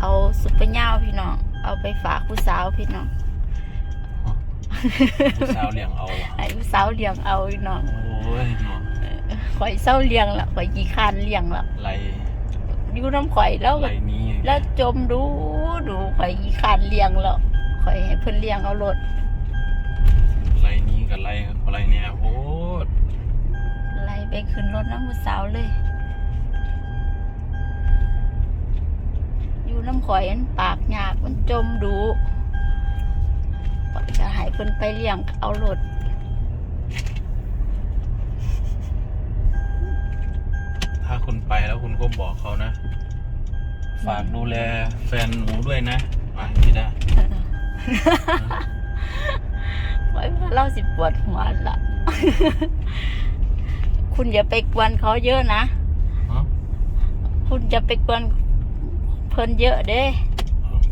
เอาซุปเปอร์ย่าวพี่น้อง เอาไปฝากผู้สาวพี่น้อง ผู้สาวเลี้ยงเอาอะให้ผู้สาวเลี้ยงเอาพี่น้องโอ้ยเนาะข่อยเศร้าเลี้ยงละข่อยกี่คร้านเลี้ยงละไหลอยู่น้ำข่อยแล้วไหลนี้แล้วจมดูดูข่อยกี่คร้านเลี้ยงแล้วข่อยให้เพิ่นเลี้ยงเอารถไหลนี้กับไหลไหลเนี่ยโอ้ยไล่ไปขึ้นรถน้ำผู้สาวเลย อยู่น้ำ ข่อยมันปากหยากมันจมดูข่อยจะให้เพิ่นไปเลี้ยงเอารถถ้าคุณไปแล้วคุณก็บอกเขานะ ฝากดูแลแฟนหนูด้วยนะอะพี่ดาไว้ว่าเราสิปวดหัวละคุณอย่าไปกวนเขาเยอะนะฮะคุณจะไปกวน เพิ่นเยอะเด้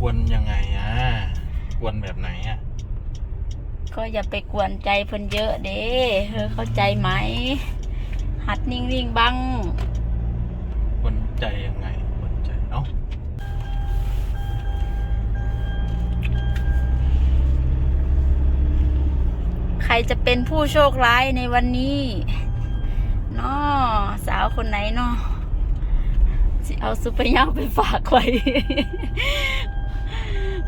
กวนยังไงอะกวนแบบไหนอะก็อย่าไปกวนใจเพิ่นเยอะเด้เธอเข้าใจไหม หัดนิ่งๆบ้างกวนใจยังไงกวนใจเอ้าใครจะเป็นผู้โชคร้ายในวันนี้เนาะสาวคนไหนเนาะ สิเอาซุปเปอร์ย่าไปฝากไว้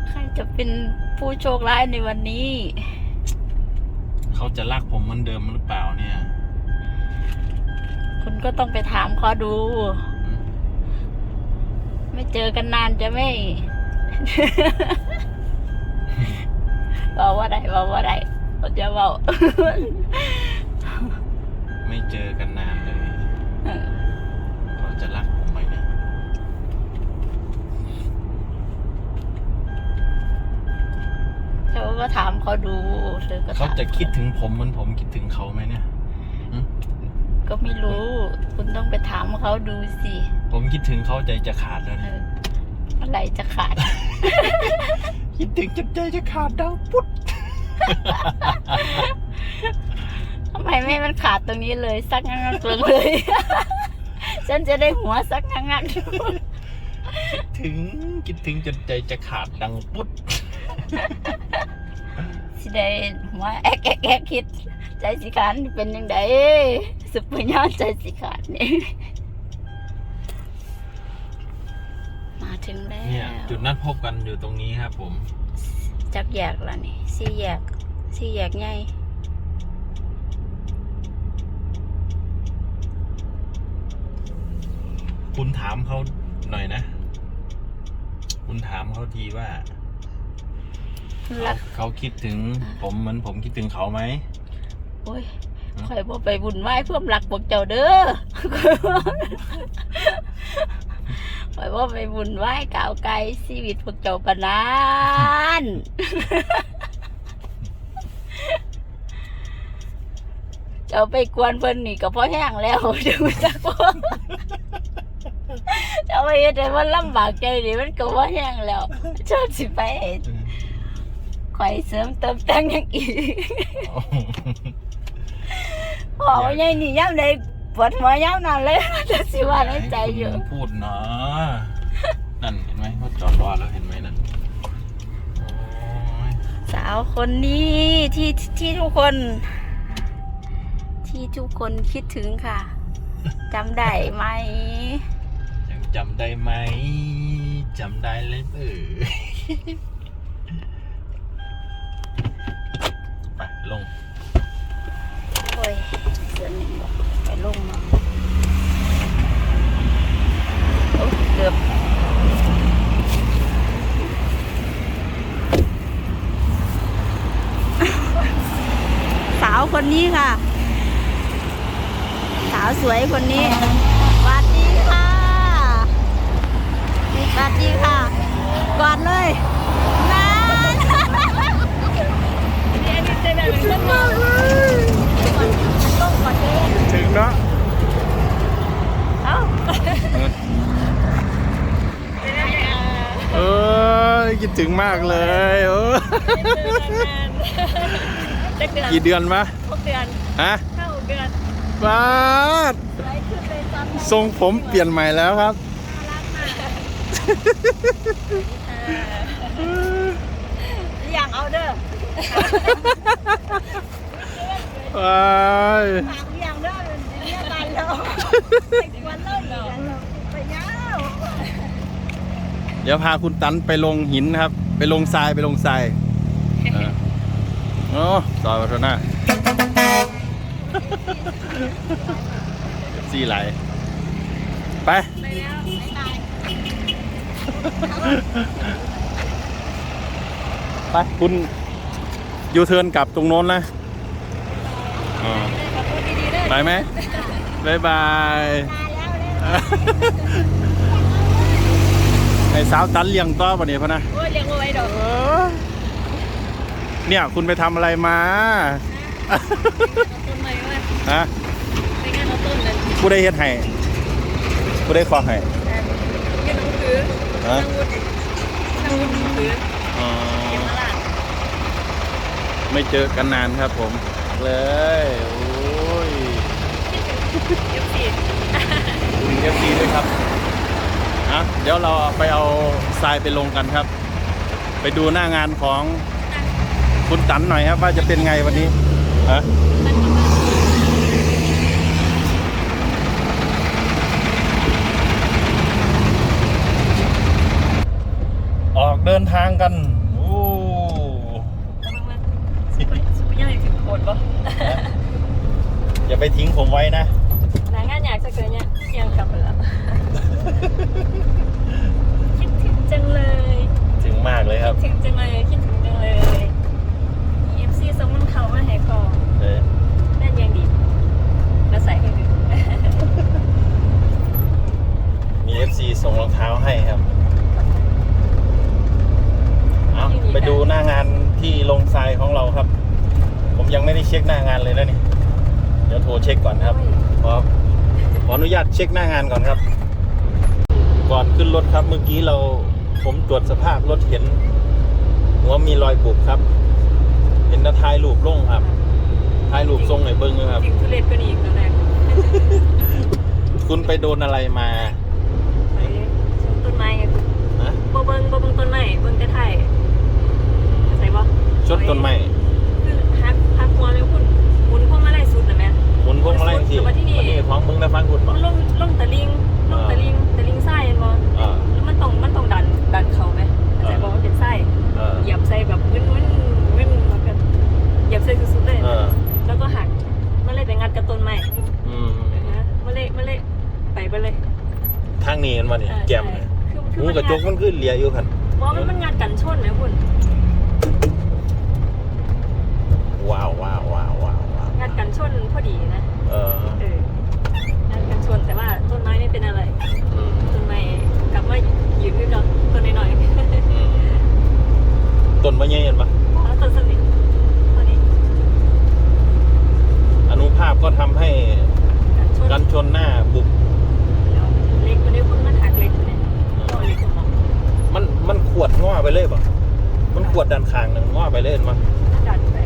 ใครจะเป็นผู้โชคร้ายในวันนี้ เขาจะรักผมเหมือนเดิมหรือเปล่าเนี่ย คุณก็ต้องไปถามเขาดูอืมไม่เจอกันนานจะไม่ บอกว่าได้บอกว่าได้เขาจะบอกไม่เจอกันนานเลยเขาจะรักผมไหมเนี่ย เธอ ก็ถามเขาดูเธอก็เขาถามจะคิดถึงผมเหมือนผมคิดถึงเขาไหมเนี่ยก็ไม่รู้ คุณต้องไปถามเขาดูสิ ผมคิดถึงเขาใจจะขาดแล้วเอเนี่ยออะไรจะขาด คิดถึงจนใจจะขาดดังปุ๊ดทำไมไม่ให้มันขาดตรงนี้เลยสักงั้นเปลืองเลย ฉันจะได้หัวสักงั้นถึงคิดถึงจนใจจะขาดดังปุ๊ด สิได้หัวแอกแอกแอกคิด ใจสิขาดเป็นยังไงสุปญญาใจสิขาดนี่มาถึงแล้วเนี่ยจุดนัดพบกันอยู่ตรงนี้ครับผม จักแยกแล้วนี่สี่แยกสี่แยกใหญ่คุณถามเขาหน่อยนะ คุณถามเขาทีว่า รัก เขาคิดถึงผมเหมือนผมคิดถึงเขาไหมโอ้ยอืมข่อยบ่ไปบุญไหว้เพื่อมรักพวกเจ้าเด้อข่อยบ่ไปบุญไหว้ก่าวไกลชีวิตพวกเจ้าปานนั้นเจ้าไปกวนเพิ่นนี่ก็พอแห้งแล้วเดี๋ยวจักบ่เจ้าไปเฮ็ดให้มันลำบากใจนี่มันก็พอแห้งแล้วเจ้าสิไปให้ ข่อยเสริมเติมแต่งหยังอีกบอกว่าไงนี่ย่ำเลยปวดหัวย่ำนานเลยจะสิว่าในใจอยู่าให้คุณพูดเนาะนั่นเห็นไหมเขาจอดรอแล้วเห็นไหมนั่นโอ้ยสาวคนนี้ที่ที่ทุกคน ที่ทุกคนคิดถึงค่ะจำได้ไหมยังจำได้ไหมจำได้เลยเออ ไป ลงโอ้ยเสือหนึ่งบไปลงมาโอ้เกือบสาวคนนี้ค่ะ สาวสวยคนนี้สวัสดีค่ะสวัสดีค่ะกอดเลยนั่นเดี๋ยวนี้เจอแบบนี้มากเลยต้องกอดเลย ถึงเนาะเอ้าเออคิดถึงมากเลยเออเดือนกี่เดือนมะหกเดือนฮะห้าหกเดือนบ้าดไล่ขึ้นเลยจำทรงผมเปลี่ยนใหม่แล้วครับน่ารักมากอย่างเอาเด้อ ว้ายถามอย่างเด้อเนี่ยตายแล้ววันเลิกอีกไปยาวเดี๋ยวพาคุณตันไปลงหินนะครับ ไปลงทรายไปลงทรายเออโอ้ซอยวัฒนะซี่ไหลไปไปแล้วไม่ตายไปคุณ ยูเทิร์นกลับตรงโน้นนะอ่าขอบคุณดีๆเด้อไปไหมบายบายตายแล้วเนี่ยไอ้สาวตันเลี้ยงต้อปะเนี่ยพะนะโอ้ยเลี้ยงเอาไว้ดอกเออเนี่ยคุณไปทำอะไรมาต้นไม้ไว้ฮะไปงานเอาต้นเลยผู้ได้เฮ็ดให้ผู้ได้ขอให้ยืนหนังสือฮะนั่งวุ้นนั่งวุ้นหนังสือ อ๋อ เก็บมาล่าง ไม่เจอกันนานครับผม เลยโอ้ยเก็บสีคุณเอฟซีด้วยครับอะเดี๋ยวเราไปเอาทรายไปลงกันครับ ไปดูหน้างานของคุณตันหน่อยครับ ว่าจะเป็นไงวันนี้ฮะออกเดินทางกัน โอ้ สุปสุปยังถึงโคตรปะ อย่าไปทิ้งผมไว้นะนางงานอยากจะเกิดเนี่ยยังกลับไปแล้ว คิดถึงจังเลย ถึงมากเลยครับถึงจังเลยคิดถึงจังเลย EFC ส่งมันเข้ามาให้คอ เออ แน่นยังดีแล้วใส่ให้ดู มี FC ส่งรองเท้าให้ครับ เอาไปดูหน้างานที่ลงทรายของเราครับ ผมยังไม่ได้เช็คหน้างานเลยนะนี่ เดี๋ยวโทรเช็คก่อนครับ ขอขออนุญาตเช็คหน้างานก่อนครับ ก่อนขึ้นรถครับ เมื่อกี้เราผมตรวจสภาพรถเห็นหัวมีรอยบุบครับ เห็นแตะท้ายรูปลงครับท้ายรูปทรงไหนเบิ้งอยู่ครับถึงทุเรศก็ดีอีกตอนแรกคุณไปโดนอะไรมาไปชมต้นไม้ไงคุณฮะบ่เบิ่งบ่เบิ่งต้นไม้เบิ่งแต่ไทยใส่บ่ชดต้นไม้ พวงมาลัยสิแต่ว่าที่นี่วันนี้ของมึงนะฟังคุณบ่มันลงลงตะลิงลงตะลิงตะลิงไส้เห็นบ่อ่าแล้วมันต้องมันต้องดันดันเขาไหมเข้าใจบ่ว่าเป็นไส้เออเหยียบใส่แบบมึนมึนมึนแล้วก็เหยียบใส่สุดๆเลยเออแล้วก็หักมันเลยไปงัดกับต้นไม้อืมนะฮะมันเลยมันเลยไปไปเลย ทางนี้เห็นมาเนี่ยเออแก้มใช่เนี่ยคือคือหูมันกระจกมันขึ้นเหลียอยู่คันมองมันมันงัดกันชนนะคุณว้าวว้าวว้าวว้าวว้าว งัดกันชนพอดีนะ เออเอองัดกันชนแต่ว่าต้นไม้ไม่เป็นอะไร อืมต้นไม้กลับมายืนขึ้นกับต้นน้อยๆอืมต้นมะเงี้ยเห็นปะแล้วต้นสนิทพอดีอนุภาพก็ทำให้กันชนกันชนหน้าบุบ แล้วเล็กมันได้คุณมันหักเล็กเนี่ยก็เล็กกว่ามอง มันมันขวดง้อไปเลยปะมันขวดด้านข้างหนึ่งง้อไปเลยเห็นปะ ดันไป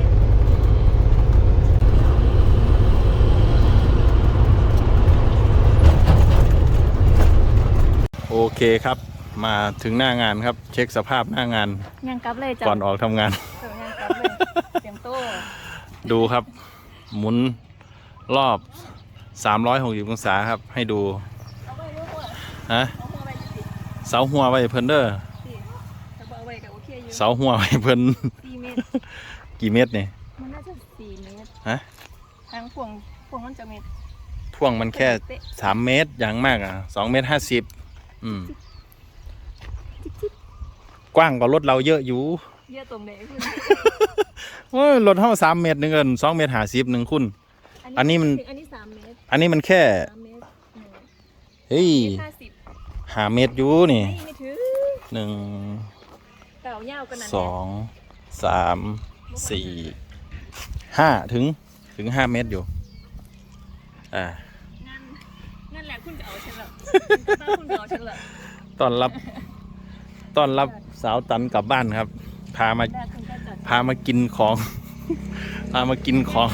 โอเคครับ มาถึงหน้างานครับ เช็คสภาพหน้างาน ยังกลับเลยจ้ะก่อนออกทำงาน เออยังกลับเลยเตรียมโต้ดูครับ หมุนรอบ 360องศาครับ ให้ดูเอาไว้ลูกอะฮะเอาหัวไปสิเสาหัวไว้เพิ่นเด้อสิถ้าเอาไว้ก็โอเคอยู่เสาหัวไว้เพิ่นสี่เมตร กี่เมตรนี่มันน่าจะสี่เมตรฮะ ทางพวงพวงมันจะเมตรพ่วงมันแค่3เมตรอย่างมากอะ2เมตร50 อืมกว้างกว่ารถเราเยอะอยู่ เยอะตรงไหนคุณโอ้ยรถเฮา3เมตรหนึงเอิ้น2เมตร50หนึงคุณ อันนี้มัน อันนี้สามเมตรอันนี้มันแค่สามเมตรหนึ่งเฮ้ยห้าสิบหาเมตรอยู่นี่ไม่ไม่ถือหนึ่งเก่ายาวกันนั้นสองสามสี่ห้าถึงถึงห้าเมตรอยู่ อ่า บ้านคุณจะเอาฉันละต้อนรับต้อนรับสาวตันกลับบ้านครับ พามาได้คุณก็จัดพามากินของ พามากินของ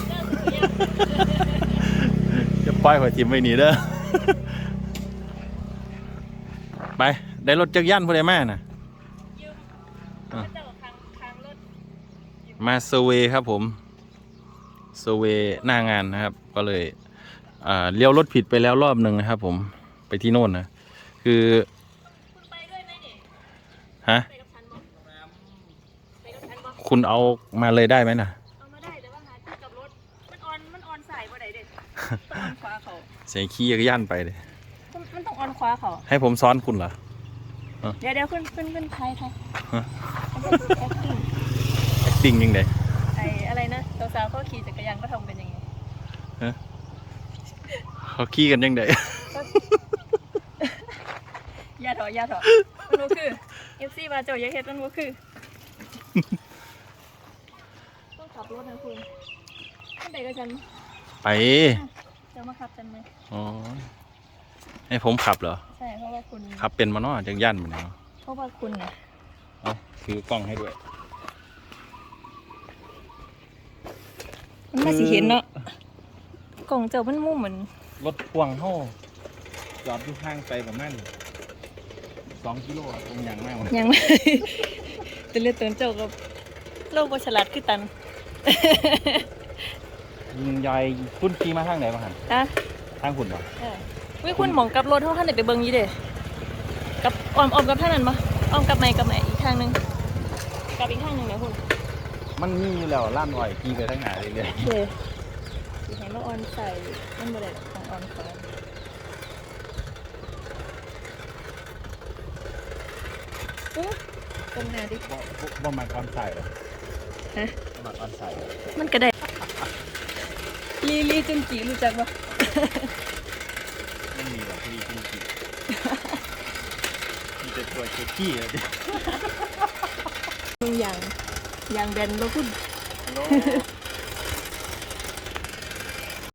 จะปล่อยหัวทิมไว้นี่เด้อ ไป ได้รถจักรยานผู้ใดมาน่ะอะเจ้าทางทางรถมาเซอร์เวย์ครับผมเซอร์เวย์หน้างานนะครับ ก็เลยอ่าเลี้ยวรถผิดไปแล้วรอบหนึ่งนะครับผม ไปที่โน่นนะ คือคุณไปด้วยไหมนี่ฮะไปกับฉันบ่ไปกับฉันบ่คุณเอามาเลยได้ไหมนะเอามาได้แต่ว่าหาที่กลับรถมันออนมันออนสายบ่ได้เด็ดต้องออนขวาเขาใส่ขี้จักรยานไปเลยมันมันต้องออนขวาเขาให้ผมซ้อนคุณเหรอเดี๋ยวเดี๋ยวขึ้นขึ้นขึ้นไทยไทยฮะแอคติ้ง acting ยังไงไออะไรนะสาวๆเขาขี่จักรยานก็ทำกันยังไงเขาขี้กันยังไงอย่า ถอยอย่าถอยมันบ่คือเอฟซีมาเจ้าอย่าเฮ็ดมันบ่คือต้องขับรถนะคุณท่านใดกับฉันไป จะมาขับฉันไหมอ๋อ ให้ผมขับเหรอ ใช่เพราะว่าคุณขับเป็นมาเนาะจักรยานมันเนาะเพราะว่าคุณน่ะเอาถือกล้องให้ด้วย มันน่าสิเห็นเนาะกล่องเจ้ามันมุมเหมือนรถพ่วงเฮาจอดอยู่ห่างไปประมาณ สองกิโลอะตรงอย่างมากเลยยังไม่แต่เลือดตัวเจ้าก็โลกบ่ฉลาดคือตันยิงยายคุณขี่มาทางไหนมาหันฮะทางคุณเหรอเออวิคุณหมองกับรถเท่าท่านไหนไปเบิ่งอยู่เด้กับออมออมกับท่านนั้นปะออมกับไหนกับไหนอีกทางหนึงกับอีกทางหนึงเนี่ยคุณมันมีอยู่แล้วล้านอ้อยขี่ไปทางไหนเรื่อยเด้สิให้มาออนใส่มันบ่ได้ดอกของออนก่อ นอื้อตรงหน้าดิๆบ่บ่บ่มาออนใส่หรอฮะ บ่มาออนใส่หรอมันก็ได้ลีลีจุนจีรู้จักปะไม่มีหรอกพี่จริงๆมีแต่ตัวเช็คกี้อะดิมึงอย่างอย่างแบนบ่คุณฮัลโหล